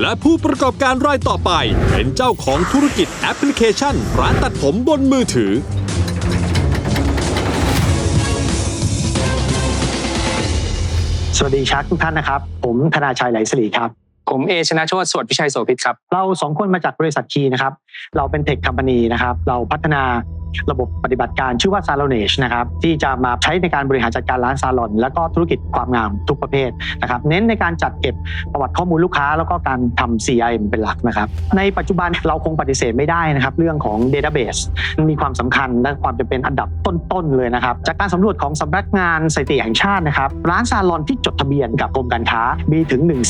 และผู้ประกอบการรายต่อไป เป็นเจ้าของธุรกิจแอปพลิเคชัน ร้านตัดผมบนมือถือ สวัสดีชักทุกท่านนะครับ ผมธนาชัยไหลสลีครับ ผมเอชนะโชติสวัสดิ์พิชัยโสภิตครับ เราสองคนมาจากบริษัทคีนะครับ เราเป็นเทคคัมพานีนะครับ เราพัฒนา ระบบปฏิบัติการชื่อว่า s a l o n a g e นะครับที่จะมาใช้ในการบริหารจัดการร้านซาลอน และก็ธุรกิจความงามทุกประเภทนะครับเน้นในการจัดเก็บประวัติข้อมูลลูกค้า แล้วก็การทำ CRM เป็นหลักนะครับในปัจจุบันเราคงปฏิเสธไม่ได้นะครับเรื่องของ Database มีความสำคัญและความจำเป็นอันดับต้นๆเลยนะครับจากการสำรวจของสำนักงานสถิติแห่งชาตินะครับร้านซาลอนที่จดทะเบียนกับกรมการค้ามีถึง 1 2 0 0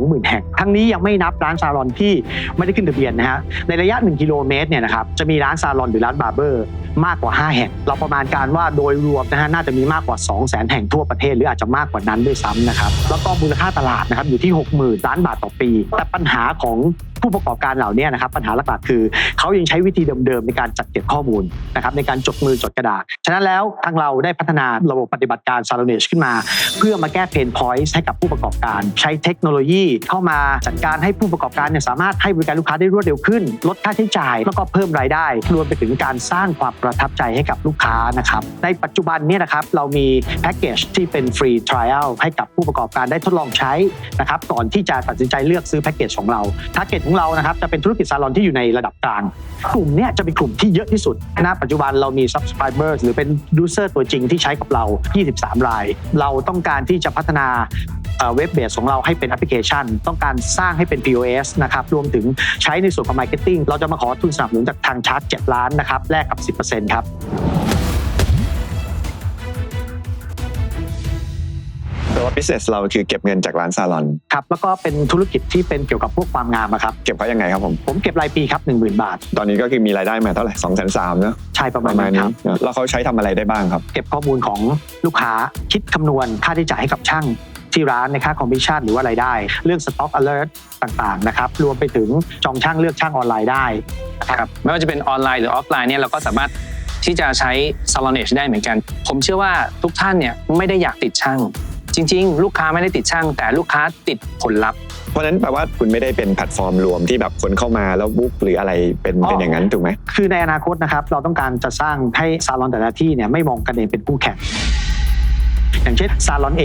0 0 แห่ง ทั้งนี้ยังไม่นับร้านซาลอนที่ไม่ได้ขึ้นทะเบียนนะฮะในระยะ 1 กิโลเมตรเนี่ยนะครับจะมีร้านซาลอนหรือร้านบาร์เบอร์มากกว่า 5 แห่ง เราประมาณการว่าโดยรวมนะฮะน่าจะมีมากกว่า 2 0 0 0 0 0 แห่งทั่วประเทศหรืออาจจะมากกว่านั้นด้วยซ้ำนะครับ แล้วก็มูลค่าตลาดนะครับอยู่ที่ 60,000 ล้านบาทต่อปี แต่ปัญหาของผู้ประกอบการเหล่านี้นะครับปัญหาหลักๆคือ เขายังใช้วิธีเดิมๆในการจัดเก็บข้อมูลนะครับในการจดมือจดกระดาษ ฉะนั้นแล้วทางเราได้พัฒนาระบบปฏิบัติการ s a l o n a g e ขึ้นมา เพื่อมาแก้เพนพอยต์ให้กับผู้ประกอบการ ใช้เทคโนโลยีเข้ามาจัดการให้ผู้ประกอบการเนี่ยสามารถให้บริการลูกค้าได้รวดเร็วขึ้น ลดค่าใช้จ่าย แล้วก็เพิ่มรายได้ รวมไปถึงการสร้างความประทับใจให้กับลูกค้านะครับในปัจจุบันเนี่ยนะครับเรามีแพ็กเกจที่เป็นฟรีทริอัลให้กับผู้ประกอบการได้ทดลองใช้นะครับก่อนที่จะตัดสินใจเลือกซื้อแพ็กเกจของเราแพ็กเกจของเรานะครับจะเป็นธุรกิจซาลอนที่อยู่ในระดับกลาง กลุ่มเนี้ยจะเป็นกลุ่มที่เยอะที่สุดณปัจจุบันเรามี subscribers หรือเป็น user ตัวจริงที่ใช้กับเรา 23 ราย เราต้องการที่จะพัฒนาเว็บเบสของเราให้เป็นแอปพลิเคชัน ต้องการสร้างให้เป็น POS นะครับรวมถึงใช้ในส่วนของ Marketing เราจะมาขอทุนสนับสนุนจากทางชาร์จ 7 ล้านนะครับแลกกับ10%ครับแปลว่า business เราคือเก็บเงินจากร้านซาลอน ครับแล้วก็เป็นธุรกิจที่เป็นเกี่ยวกับพวกความงามอะครับ เก็บเขายังไงครับผม ผมเก็บรายปีครับ 10,000 บาท ตอนนี้ก็คือมีรายได้มาเท่าไหร่สองแสนสามเนอะใช่ประปมาณระมาณนั้นคนี้รับเนอะแล้วเขาใช้ทำอะไรได้บ้างครับ เก็บข้อมูลของลูกค้าคิดคำนวณค่าใช้จ่ายให้กับช่าง ที่ร้านในค่าคอมมิชชั่นหรือว่ารายได้ เรื่อง Stock Alert ต่างๆนะครับรวมไปถึงจองช่างเลือกช่างออนไลน์ได้ครับไม่ว่าจะเป็นออนไลน์หรือออฟไลน์เนี่ยเราก็สามารถที่จะใช้ s a l o n a g e ได้เหมือนกัน ผมเชื่อว่าทุกท่านเนี่ยไม่ได้อยากติดช่าง จริง ๆ ลูกค้าไม่ได้ติดช่าง แต่ลูกค้าติดผลลัพธ์เพราะฉะนั้นแปลว่าคุณไม่ได้เป็นแพลตฟอร์มรวมที่แบบคนเข้ามาแล้วบุ๊กหรืออะไรเป็นอ๋อเป็นอย่างนั้นถูกไหมคือในอนาคตนะครับเราต้องการจะสร้างให้ซาลอนแต่ละที่เนี่ยไม่มองกันเองเป็นคู่แข่งอย่างเช่นซาลอน A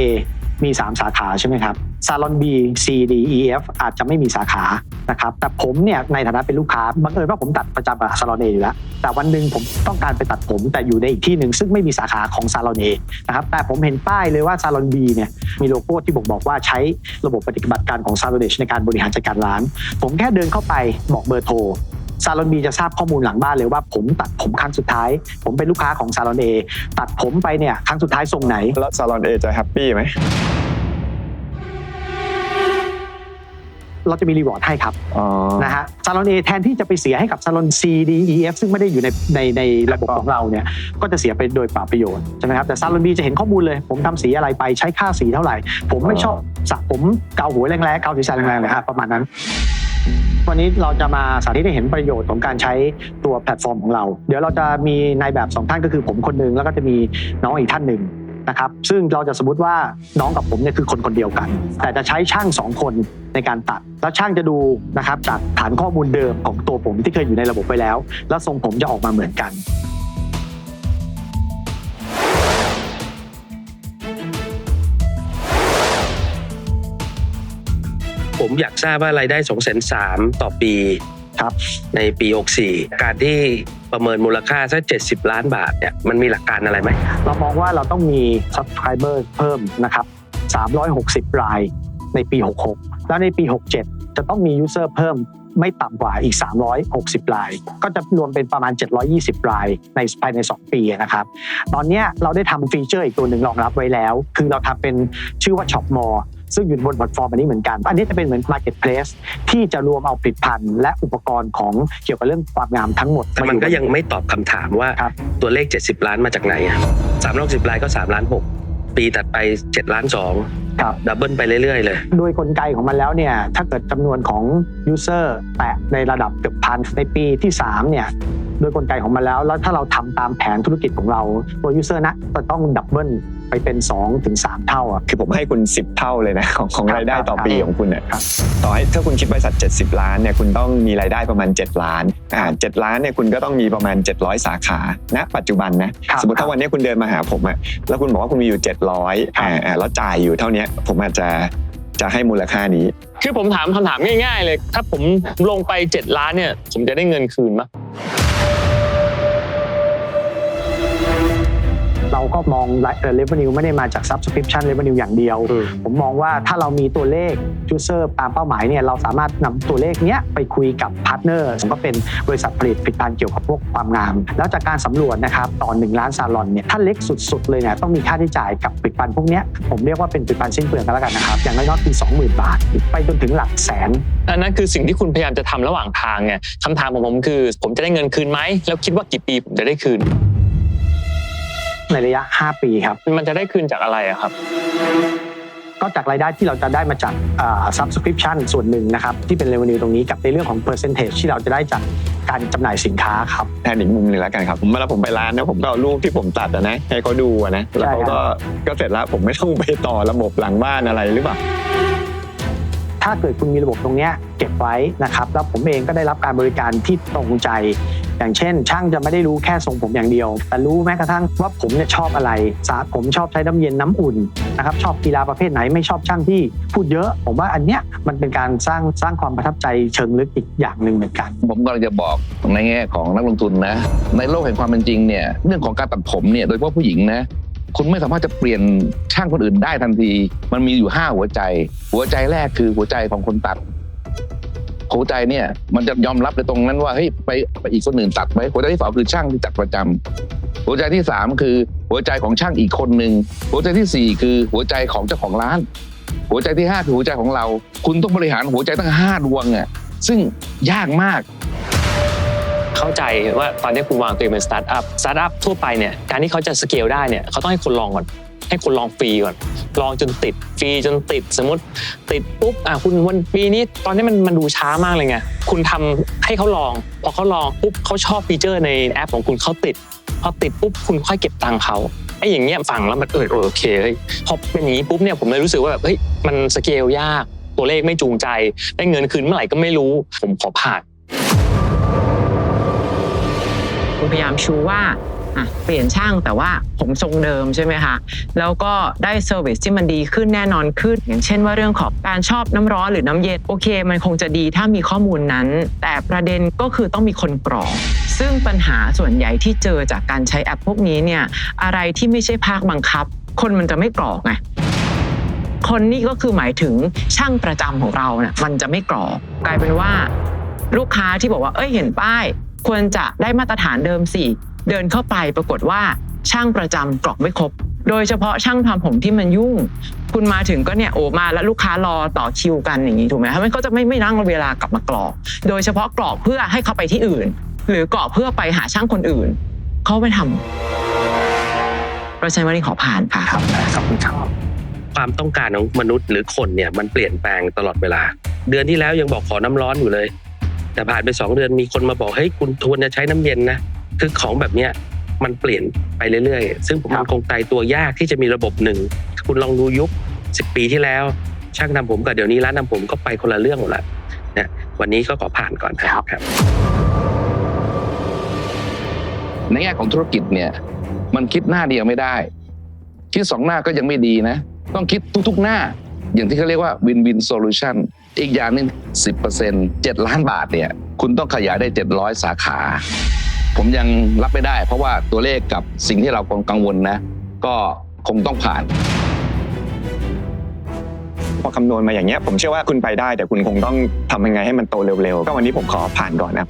มี 3 สาขาใช่ไหมครับซาลอน B C D E F อาจจะไม่มีสาขานะครับแต่ผมเนี่ยในฐานะเป็นลูกค้าบังเอิญว่าผมตัดประจำกับซาลอน A อยู่แล้วแต่วันหนึ่งผมต้องการไปตัดผม แต่อยู่ในอีกที่หนึ่งซึ่งไม่มีสาขาของซาลอน A นะครับแต่ผมเห็นป้ายเลยว่าซาลอน B เนี่ยมีโลโก้ที่บ่งบอกว่าใช้ระบบปฏิบัติการของซาลอนเในการบริหารจัดการร้าน ผมแค่เดินเข้าไปบอกเบอร์โทร ซาลอนบีจะทราบข้อมูลหลังบ้านเลยว่าผมตัดผมครั้งสุดท้าย ผมเป็นลูกค้าของซาลอนเอตัดผมไปเนี่ยครั้งสุดท้ายทรงไหน แล้วซาลอนเอจะแฮปปี้ไหมเราจะมีรีวอร์ดให้ครับอ๋อนะฮะซาลอนเอแทนที่จะไปเสียให้กับซาลอน C D E F ซึ่งไม่ได้อยู่ในในในระบบของเราเนี่ยก็จะเสียไปโดยเปล่าประโยชน์ใช่ไหมครับแต่ซาลอนบีจะเห็นข้อมูลเลย ผมทำสีอะไรไปใช้ค่าสีเท่าไหร่ ผมไม่ชอบสระผมเกาหัวแรงๆเกาศีรษะแรงๆเลยฮะประมาณนั้น วันนี้เราจะมาสาธิตให้เห็นประโยชน์ของการใช้ตัวแพลตฟอร์มของเรา เดี๋ยวเราจะมีนายแบบสองท่านก็คือผมคนหนึ่งแล้วก็จะมีน้องอีกท่านหนึ่งนะครับซึ่งเราจะสมมติว่าน้องกับผมเนี่ยคือคนคนเดียวกัน แต่จะใช้ช่างสองคนในการตัด แล้วช่างจะดูนะครับจากฐานข้อมูลเดิมของตัวผมที่เคยอยู่ในระบบไปแล้ว แล้วทรงผมจะออกมาเหมือนกัน ผมอยากทราบว่ารายได้2องแสนสามต่อปีครับในปี 64 การที่ประเมินมูลค่าสัก70 ล้านบาทเนี่ยมันมีหลักการอะไรไหม เรามองว่าเราต้องมี subscriber เพิ่มนะครับ 360 รายในปี 66 แล้วในปี 67 จะต้องมี user เพิ่ม ไม่ต่ำกว่าอีก 360 ราย ก็จะรวมเป็นประมาณ 720 รายในภายใน 2 ปีนะครับ ตอนเนี้ยเราได้ทำฟีเจอร์อีกตัวหนึ่งรองรับไว้แล้ว คือเราทำเป็นชื่อว่า Shop More ซึ่งอยู่บนแพลตฟอร์มอันนี้เหมือนกัน อันนี้จะเป็นเหมือน Marketplace ที่จะรวมเอาผลิตภัณฑ์และอุปกรณ์ของเกี่ยวกับเรื่องความงามทั้งหมดแต่มันก็ยังไม่ตอบคำถามว่าครับตัวเลข 70 ล้านมาจากไหนอะ360รายก็ 3 ล้าน 6 ปีถัดไป 7 ล้าน 2 ครับดับเบิลไปเรื่อยๆเลย โดยกลไกของมันแล้วเนี่ย ถ้าเกิดจำนวนของ user แตะในระดับเกือบพันในปีที่ 3 เนี่ย โดยกลไกของมันแล้ว แล้วถ้าเราทำตามแผนธุรกิจของเรา ตัว user นะจะต้องดับเบิล ไปเป็น2ถึง3เท่าอะคือผมให้คุณ 10 เท่าเลยนะของของครับรายได้ต่อครับปีของคุณเนี่ยครับต่อให้ถ้าคุณคิดบริษัท 70 ล้านเนี่ยคุณต้องมีรายได้ประมาณ 7 ล้านอ่า7ล้านเนี่ยคุณก็ต้องมีประมาณ 700 สาขาณปัจจุบันนะครับสมมติครัถ้าบวันนี้คุณเดินมาหาผมอะแล้วคุณบอกว่าคุณมีอยู่ 700ครับอ่าอ่าแล้วจ่ายอยู่เท่าเนี้ยผมอาจจะจะให้มูลค่านี้ คือผมถามคำถามง่าย ๆ เลย ถ้าผมลงไป 7 ล้านเนี่ย ผมจะได้เงินคืนปะ เราก็มองเอ่อ revenue ไม่ได้มาจาก subscription revenue อย่างเดียว ผมมองว่าถ้าเรามีตัวเลข user ตามเป้าหมายเนี่ยเราสามารถนำตัวเลขเนี้ยไปคุยกับพาร์ทเนอร์ก็เป็นบริษัทผลิตผลิตภัณฑ์เกี่ยวกับพวกความงาม แล้วจากการสำรวจนะครับต่อ1ล้านซาลอนเนี่ยถ้าเล็กสุดๆเลยเนี่ยต้องมีค่าใช้จ่ายกับผลิตภัณฑ์พวกเนี้ยผมเรียกว่าเป็นผลิตภัณฑ์สิ้นเปลืองกันแล้วกันนะครับอย่างน้อยๆคือ20,000 บาท ไปจนถึงหลักแสนอันนั้นคือสิ่งที่คุณพยายามจะทำระหว่างทางไงคำถามของผมคือ ผมจะได้เงินคืนไหมแล้วคิดว่ากี่ปีผมจะได้คืน ในระยะ 5 ปีครับ มันจะได้คืนจากอะไรอะครับ ก็จากรายได้ที่เราจะได้มาจากอ่า subscription ส่วนหนึ่งนะครับ ที่เป็น revenue ตรงนี้กับในเรื่องของ percentage ที่เราจะได้จากการจำหน่ายสินค้าครับแทนอีกมุมหนึ่งแล้วกันครับผมเวลาผมไปร้านนะผมก็เอารูปที่ผมตัดอะนะให้เขาดูอะนะแล้วเขาก็ก็เสร็จแล้วผมไม่ต้องไปต่อระบบหลังบ้านอะไรหรือเปล่าถ้าเกิดคุณมีระบบตรงเนี้ยเก็บไว้นะครับแล้วผมเองก็ได้รับการบริการที่ตรงใจ อย่างเช่น ช่างจะไม่ได้รู้แค่ทรงผมอย่างเดียว แต่รู้แม้กระทั่งว่าผมเนี่ยชอบอะไรสาผมชอบใช้น้ำเย็นน้ำอุ่นนะครับชอบกีฬาประเภทไหนไม่ชอบช่างที่พูดเยอะ ผมว่าอันเนี้ยมันเป็นการสร้างสร้างความประทับใจเชิงลึกอีกอย่างหนึ่งเหมือนกัน ผมกำลังจะบอกในแง่ของนักลงทุนนะ ในโลกแห่งความเป็นจริงเนี่ยเรื่องของการตัดผมเนี่ยโดยเฉพาะผู้หญิงนะคุณไม่สามารถจะเปลี่ยนช่างคนอื่นได้ทันที มันมีอยู่ 5 หัวใจ หัวใจแรกคือหัวใจของคนตัด หัวใจเนี่ยมันจะยอมรับในตรงนั้นว่าเฮ้ยไปไปอีกคนหนึ่งตัดไหมหัวใจที่สองคือช่างที่ตัดประจำหัวใจที่สามคือหัวใจของช่างอีกคนหนึ่งหัวใจที่สี่คือหัวใจของเจ้าของร้าน หัวใจที่ห้าคือหัวใจของเรา คุณต้องบริหารหัวใจตั้งห้าดวงอะซึ่งยากมากเข้าใจว่าตอนนี้คุณวางตัวเองเป็นสตาร์ทอัพสตาร์ทอัพทั่วไปเนี่ยการที่เขาจะสเกลได้เนี่ยเขาต้องให้คนลองก่อน ให้คนลองฟรีก่อน ลองจนติดฟรีจนติดสมมติ ติดปุ๊บอะคุณวันปีนี้ตอนนี้มันมันดูช้ามากเลยไงคุณทำให้เขาลอง พอเขาลองปุ๊บเขาชอบฟีเจอร์ในแอปของคุณเขาติด พอติดปุ๊บคุณค่อยเก็บตังค์เขาไอ้อย่างเงี้ยฟังแล้วมันเออโอเคเฮ้ยพอเป็นอย่างนี้ปุ๊บเนี่ยผมเลยรู้สึกว่าแบบเฮ้ยมันสเกลยากตัวเลขไม่จูงใจ ได้เงินคืนเมื่อไหร่ก็ไม่รู้ ผมขอผ่านคุณพยายามชูว่า ปลี่ยนช่างแต่ว่าผมทรงเดิมใช่ไหมคะแล้วก็ได้เซอร์วิสที่มันดีขึ้นแน่นอนขึ้น อย่างเช่นว่าเรื่องของการชอบน้ำร้อนหรือน้ำเย็นโอเค มันคงจะดีถ้ามีข้อมูลนั้น แต่ประเด็นก็คือต้องมีคนกรองซึ่งปัญหาส่วนใหญ่ที่เจอจากการใช้แอปพวกนี้เนี่ยอะไรที่ไม่ใช่ภาคบังคับ คนมันจะไม่กรอกไงคนนี่ก็คือหมายถึงช่างประจำของเราเนี่ยมันจะไม่กรอกกลายเป็นว่า ลูกค้าที่บอกว่าเอ้ยเห็นป้าย ควรจะได้มาตรฐานเดิมสิ เดินเข้าไปปรากฏว่าช่างประจำกรอกไม่ครบ โดยเฉพาะช่างทำผมที่มันยุ่ง คุณมาถึงก็เนี่ยโอ้มาแล้วลูกค้ารอต่อคิวกันอย่างนี้ถูกไหมคะมันก็จะไม่ไม่นั่งเวลากลับมากรอก โดยเฉพาะกรอกเพื่อให้เขาไปที่อื่น หรือกรอกเพื่อไปหาช่างคนอื่น เขาไม่ทำเราะฉะนั้วันนี้ขอผ่านค่ะครับขอบคุณครับความต้องการของมนุษย์หรือคนเนี่ยมันเปลี่ยนแปลงตลอดเวลา เดือนที่แล้วยังบอกขอน้ำร้อนอยู่เลย แต่ผ่านไปสองเดือนมีคนมาบอกเฮ้ยคุณทวนจะใช้น้ำเย็นนะ คือของแบบเนี้ยมันเปลี่ยนไปเรื่อยๆ ซึ่งผมครับมันคงตายตัวยากที่จะมีระบบหนึ่ง คุณลองดูยุคสิปีที่แล้ว ช่างทำผมกับเดี๋ยวนี้ร้านทำผมก็ไปคนละเรื่องหมดละนะวันนี้ก็ขอผ่านก่อนครับครับ ในแง่ของธุรกิจเนี่ย มันคิดหน้าเดียวไม่ได้ คิดสองหน้าก็ยังไม่ดีนะ ต้องคิดทุกๆหน้า อย่างที่เขาเรียกว่า win win solution อีกอย่างหนึง10% 7 ล้านบาทเนี่ย คุณต้องขยายได้ 700 สาขา ผมยังรับไม่ได้ เพราะว่าตัวเลขกับสิ่งที่เรากังวลนะ ก็คงต้องผ่าน พอคำนวณมาอย่างเงี้ย ผมเชื่อว่าคุณไปได้ แต่คุณคงต้องทำยังไงให้มันโตเร็วๆ ก็วันนี้ผมขอผ่านก่อนนะครับ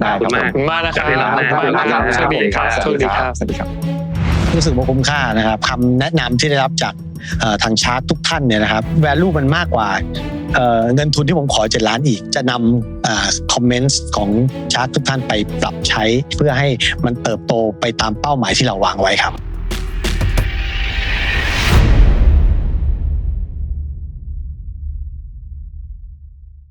ได้ครับผมขอบคุณมากนะครับขอบคุณมากขอบคุณมากครับสวัสดีครับสวัสดีครับ สวัสดีครับ รู้สึกว่าคุ้มค่านะครับคำแนะนำที่ได้รับจากเอ่อทางชาร์ตทุกท่านเนี่ยนะครับ value มันมากกว่าเอ่อ เงินทุนที่ผมขอ 7 ล้านอีก จะนำคอมเมนต์ของชาร์ตทุกท่านไปปรับใช้ เพื่อให้มันเติบโตไปตามเป้าหมายที่เราวางไว้ครับ